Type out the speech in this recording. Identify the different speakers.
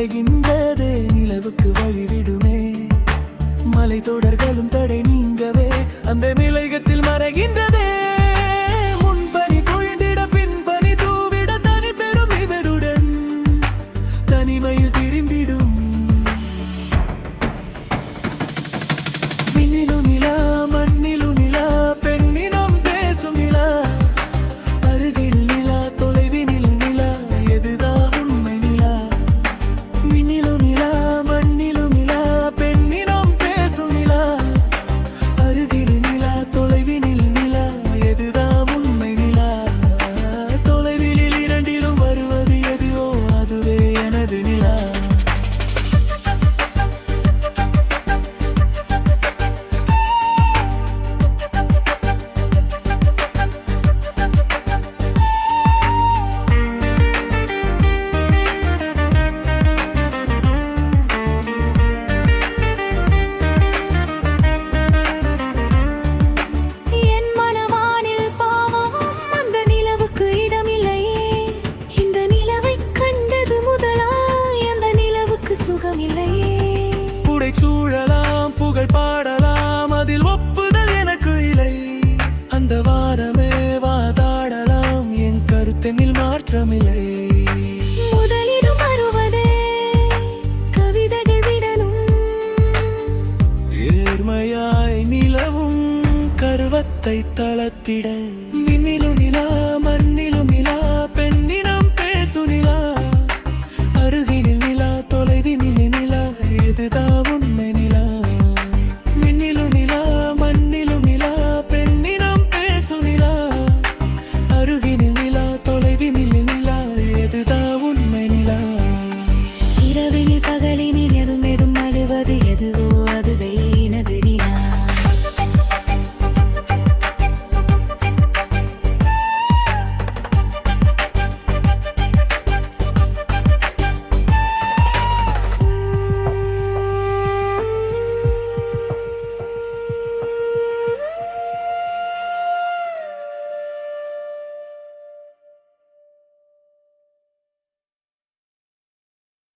Speaker 1: மறைகின்றதே நிலவுக்கு வழிவிடுமே. மலை தொடர்களும் தடை நீங்கவே. அந்த நிலையத்தில் மறைகின்றதே. முன்பனி பொழுந்திட பின்பனி தூவிட தனி பெரும் இவருடன் தனிமையில் திரும்பிடும் தென்னில் மாற்றமில்லை.
Speaker 2: முதலிடம் வருவதே கவிதைகள் விடலும்
Speaker 1: ஏர்மையாய் நிலவும் கருவத்தை தளத்திட விண்ணிலும் நிலா மண்ணிலும் நிலா பெண்ணினம் பேசு நிலா. அருகினில் நிலா தொலைவினில் நிலா எதுதான்